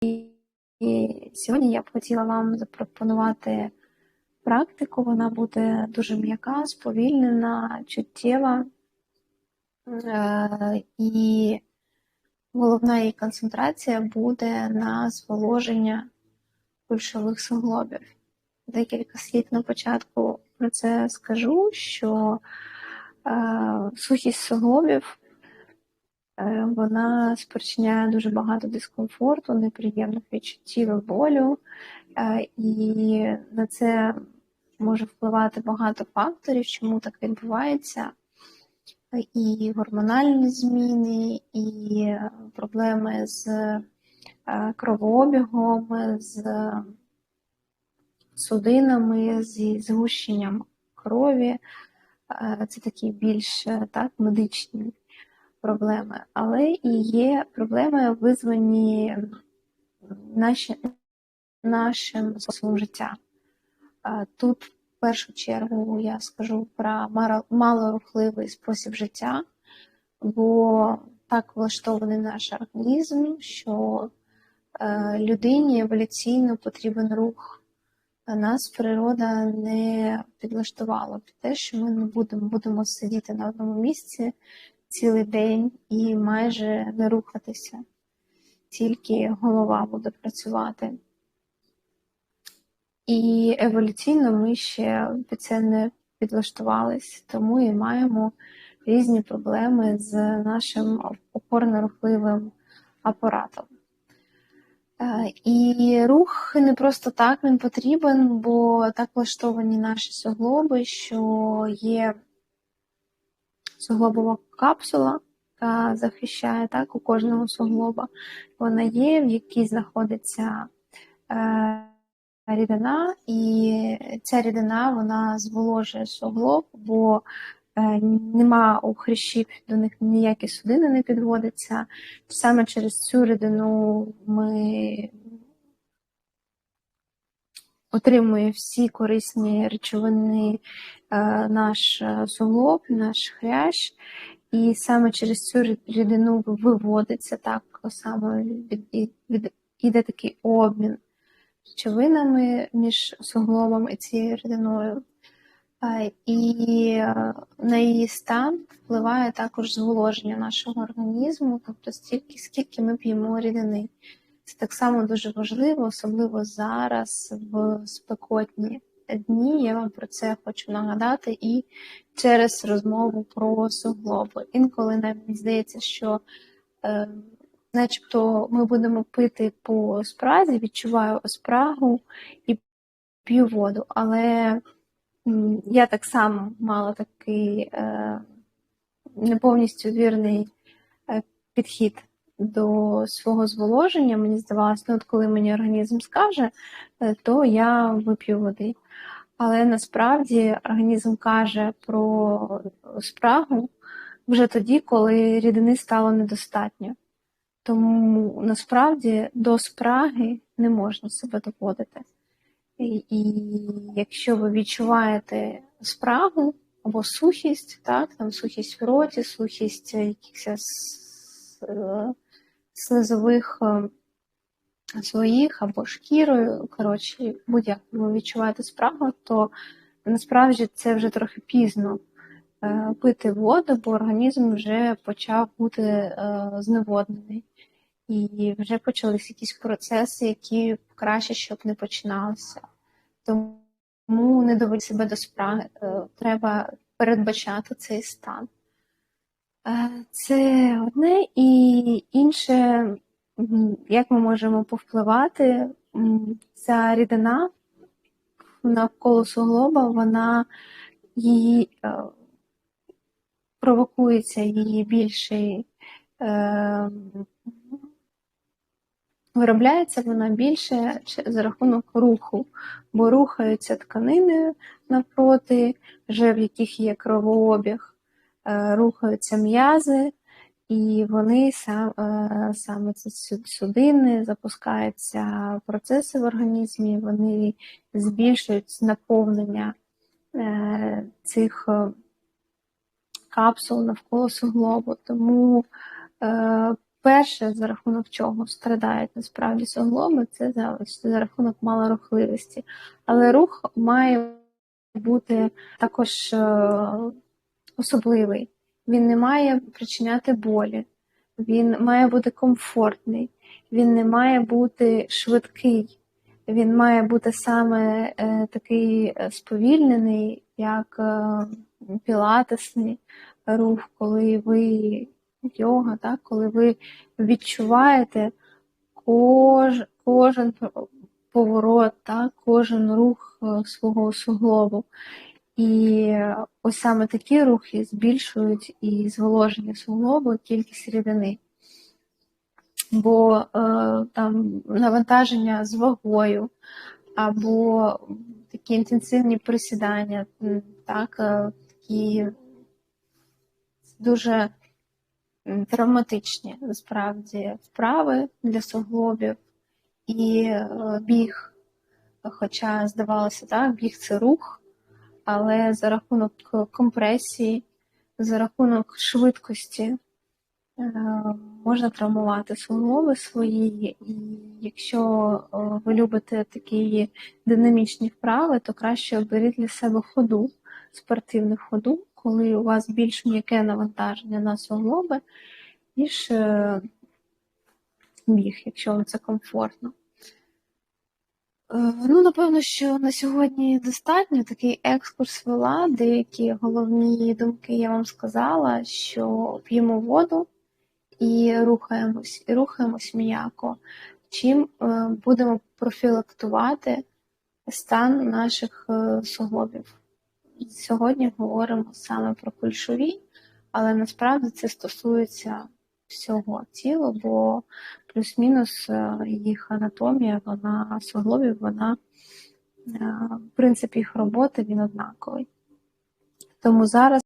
і сьогодні я б хотіла вам запропонувати практику. Вона буде дуже м'яка, сповільнена, чуттєва. Е, І головна її концентрація буде на зволоження кульшових суглобів. Декілька слів на початку про це скажу, що е, сухість суглобів вона спричиняє дуже багато дискомфорту, неприємних відчуттів і болю, е, і на це може впливати багато факторів, чому так відбувається. І гормональні зміни, і проблеми з е, кровообігом, з судинами, зі згущенням крові. Е, Це такі більш е, так, медичні проблеми. Але і є проблеми, визвані наші, нашим способом життя. Тут в першу чергу я скажу про малорухливий спосіб життя, бо так влаштований наш організм, що е, людині еволюційно потрібен рух. Нас природа не підлаштувала під те, що ми не будемо, будемо сидіти на одному місці цілий день і майже не рухатися, тільки голова буде працювати. І еволюційно ми ще під це не підлаштувались, тому і маємо різні проблеми з нашим опорно-рухливим апаратом. Е, І рух не просто так він потрібен, бо так влаштовані наші суглоби, що є суглобова капсула, яка захищає так, у кожного суглоба. Вона є, в якій знаходиться е, рідина, і ця рідина вона зволожує суглоб, бо е, нема у хрящів до них ніякі судини не підводяться. Саме через цю рідину ми отримує всі корисні речовини е, наш е, суглоб, наш хрящ, і саме через цю рідину виводиться так саме від, від, іде такий обмін речовинами між суглобом і цією рідиною. Е, І е, на її стан впливає також зволоження нашого організму, тобто стільки, скільки ми п'ємо рідини. Це так само дуже важливо, особливо зараз, в спекотні дні. Я вам про це хочу нагадати і через розмову про суглоби. Інколи навіть здається, що е, начебто ми будемо пити по спразі, відчуваю спрагу і п'ю воду. Але я так само мала такий е, не повністю вірний е, підхід до свого зволоження. Мені здавалося, ну от коли мені організм скаже, е, то я вип'ю води. Але насправді організм каже про спрагу вже тоді, коли рідини стало недостатньо. Тому насправді до спраги не можна себе доводити. І, і якщо ви відчуваєте спрагу або сухість, так, там сухість в роті, сухість якихось е, слизових е, своїх або шкірою, коротше, будь-як ви відчуваєте спрагу, то насправді це вже трохи пізно е, пити воду, бо організм вже почав бути е, зневоднений. І вже почалися якісь процеси, які краще, щоб не починалися. Тому не доводь себе до спраги, е, треба передбачати цей стан. Е, Це одне і інше, як ми можемо повпливати, ця рідина навколо суглоба, вона її е, провокується її більший. е, Виробляється вона більше за рахунок руху, бо рухаються тканини навпроти, вже в яких є кровообіг, рухаються м'язи, і вони сам, е, саме сю- судини запускаються процеси в організмі, вони збільшують наповнення е, цих е, капсул навколо суглобу. Тому е, перше, за рахунок чого страдають насправді суглоби, це за, за рахунок малорухливості. Але рух має бути також е, особливий. Він не має причиняти болі, він має бути комфортний, він не має бути швидкий. Він має бути саме е, такий е, сповільнений, як е, пілатесний рух, коли ви йога, так, коли ви відчуваєте кож, кожен поворот, так, кожен рух е, свого суглобу. І ось саме такі рухи збільшують і зволоження суглобу кількість рідини. Бо е, там навантаження з вагою, або такі інтенсивні присідання, так, е, такі дуже травматичні насправді вправи для суглобів і е, біг. Хоча здавалося, так, біг це рух, але за рахунок компресії, за рахунок швидкості е, можна травмувати суглоби свої. І якщо е, ви любите такі динамічні вправи, то краще оберіть для себе ходу, спортивну ходу, коли у вас більш м'яке навантаження на суглоби, ніж е, біг, якщо вам це комфортно. Е, Ну, напевно, що на сьогодні достатньо. Такий екскурс вела. Деякі головні думки я вам сказала, що п'ємо воду і рухаємось, і рухаємось м'яко. Чим е, будемо профілактувати стан наших е, суглобів. Сьогодні говоримо саме про кульшові, але насправді це стосується всього тіла, бо плюс-мінус е, їх анатомія, вона суглобів, вона, в принципі, їх роботи він однаковий. Тому зараз